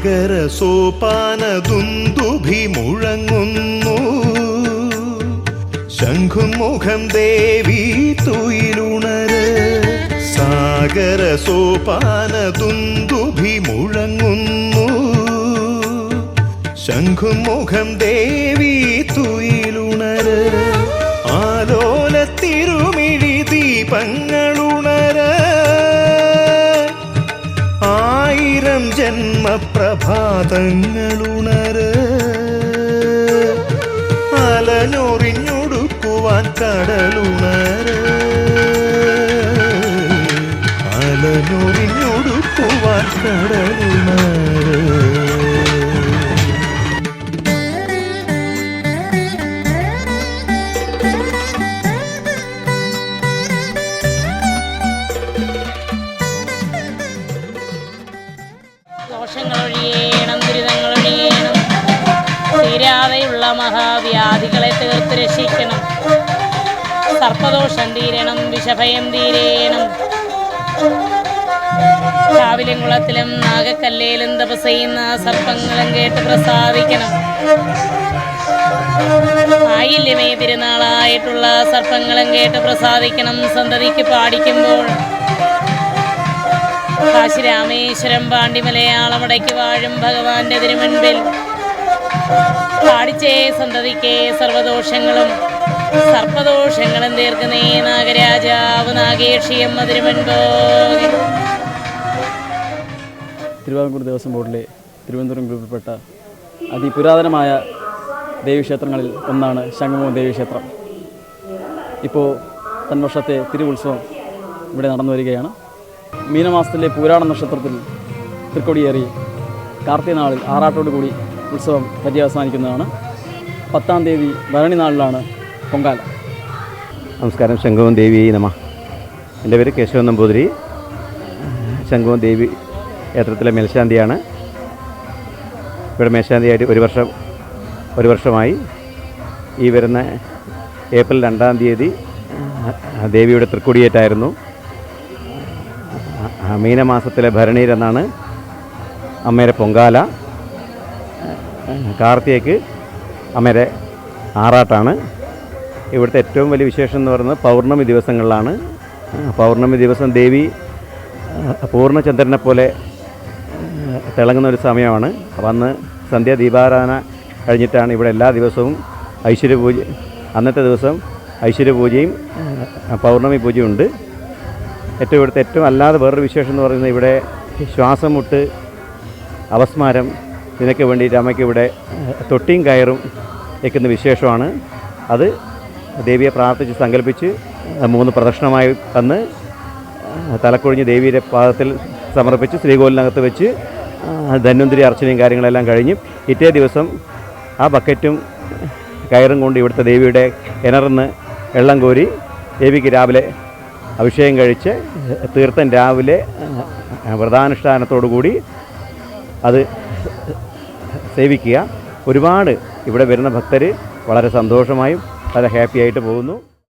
സോപാന ദുന്ദുഭി മുഴങ്ങുന്നു. ശംഖും മുഖം ദേവി തുയിലുണര് സാഗര സോപാന ദുന്ദുഭി മുഴങ്ങുന്നു. ശംഖും മുഖം ദേവി തുയിലുണര് ആലോല തിരുമിഴി ജന്മപ്രഭാതങ്ങളുണര്. അലഞ്ഞൊറിഞ്ഞൊടുക്കുവാൻ കടലുണര്. അലഞ്ഞൊറിഞ്ഞൊടുക്കുവാൻ കടലുണര്. തീരാതെയുള്ള മഹാവ്യാധികളെ തീർത്ത് രക്ഷിക്കണം. സർപ്പദോഷം തീരണം വിഷഭയം തീരേണം. രാവിലെ നാഗക്കല്ലയിലും തപസ് ചെയ്യുന്ന സർപ്പങ്ങളും കേട്ട് പ്രസാദിക്കണം. ആയില്യമേ തിരുനാളായിട്ടുള്ള സർപ്പങ്ങളും കേട്ട് പ്രസാദിക്കണം. സന്തതിക്ക് പാടിക്കുമ്പോൾ കാശി രാമേശ്വരം പാണ്ഡിമലയാളമടയ്ക്ക് വാഴും ഭഗവാന്റെ തിരുമുൻപിൽ. പാടിച്ചേ സന്തതിക്കേ സർവദോഷങ്ങളും. സർപ്പദോഷങ്ങളും തീർക്കുന്നേ നാഗരാജാവ് നാഗേഷിയം മധുരമൻപോ തിരുവിതാംകൂർ ദേവസ്വം ബോർഡിലെ തിരുവനന്തപുരം ഗ്രൂപ്പിൽപ്പെട്ട അതിപുരാതനമായ ദേവീക്ഷേത്രങ്ങളിൽ ഒന്നാണ് ശംഖുമുഖം ദേവീക്ഷേത്രം. ഇപ്പോൾ തൻവർഷത്തെ തിരുവുത്സവം ഇവിടെ നടന്നു വരികയാണ്. മീനമാസത്തിലെ പൂരാട നക്ഷത്രത്തിൽ തൃക്കൊടിയേറി കാർത്തിക നാളിൽ ആറാട്ടോടു കൂടി ഉത്സവം പര്യവസാനിക്കുന്നതാണ്. പത്താം തീയതി ഭരണി നാളിലാണ് പൊങ്കാല. നമസ്കാരം. ശംഖുവം ദേവി നമ. എന്റെ പേര് കേശവൻ നമ്പൂതിരി. ശംഖുവം ദേവി ക്ഷേത്രത്തിലെ മേൽശാന്തിയാണ്. ഇവിടെ മേൽശാന്തിയായിട്ട് ഒരു വർഷം ഒരു വർഷമായി ഈ വരുന്ന ഏപ്രിൽ രണ്ടാം തീയതി ദേവിയുടെ തൃക്കൊടിയേറ്റായിരുന്നു. മീനമാസത്തിലെ ഭരണിയിലെന്നാണ് അമ്മയുടെ പൊങ്കാല. കാർത്തികയ്ക്ക് അമ്മയുടെ ആറാട്ടാണ്. ഇവിടുത്തെ ഏറ്റവും വലിയ വിശേഷം എന്ന് പറയുന്നത് പൗർണമി ദിവസങ്ങളിലാണ്. പൗർണമി ദിവസം ദേവി പൂർണചന്ദ്രനെ പോലെ തിളങ്ങുന്ന ഒരു സമയമാണ്. അപ്പോൾ അന്ന് സന്ധ്യ ദീപാരാധന കഴിഞ്ഞിട്ടാണ് ഇവിടെ എല്ലാ ദിവസവും ഐശ്വര്യപൂജ അന്നത്തെ ദിവസം ഐശ്വര്യപൂജയും പൗർണമി പൂജയും ഉണ്ട്. ഏറ്റവും ഇവിടുത്തെ ഏറ്റവും അല്ലാതെ വേറൊരു വിശേഷം എന്ന് പറയുന്നത് ഇവിടെ ശ്വാസം മുട്ട് അവസ്മാരം ഇതിനൊക്കെ വേണ്ടിയിട്ട് അമ്മയ്ക്ക് ഇവിടെ തൊട്ടിയും കയറും വയ്ക്കുന്ന വിശേഷമാണ്. അത് ദേവിയെ പ്രാർത്ഥിച്ച് സങ്കല്പിച്ച് മൂന്ന് പ്രദക്ഷിണമായി വന്ന് തലക്കൊഴിഞ്ഞ് ദേവിയുടെ പാദത്തിൽ സമർപ്പിച്ച് ശ്രീകോലിനകത്ത് വെച്ച് ധന്വന്തിരി അർച്ചനയും കാര്യങ്ങളെല്ലാം കഴിഞ്ഞ് പിറ്റേ ദിവസം ആ ബക്കറ്റും കയറും കൊണ്ട് ഇവിടുത്തെ ദേവിയുടെ കിണറിന്ന് വെള്ളം കോരി ദേവിക്ക് രാവിലെ അഭിഷേകം കഴിച്ച് തീർത്ഥം രാവിലെ വ്രതാനുഷ്ഠാനത്തോടു കൂടി അത് സേവിക്കുക. ഒരുപാട് ഇവിടെ വരുന്ന ഭക്തർ വളരെ സന്തോഷമായും വളരെ ഹാപ്പിയായിട്ട് പോകുന്നു.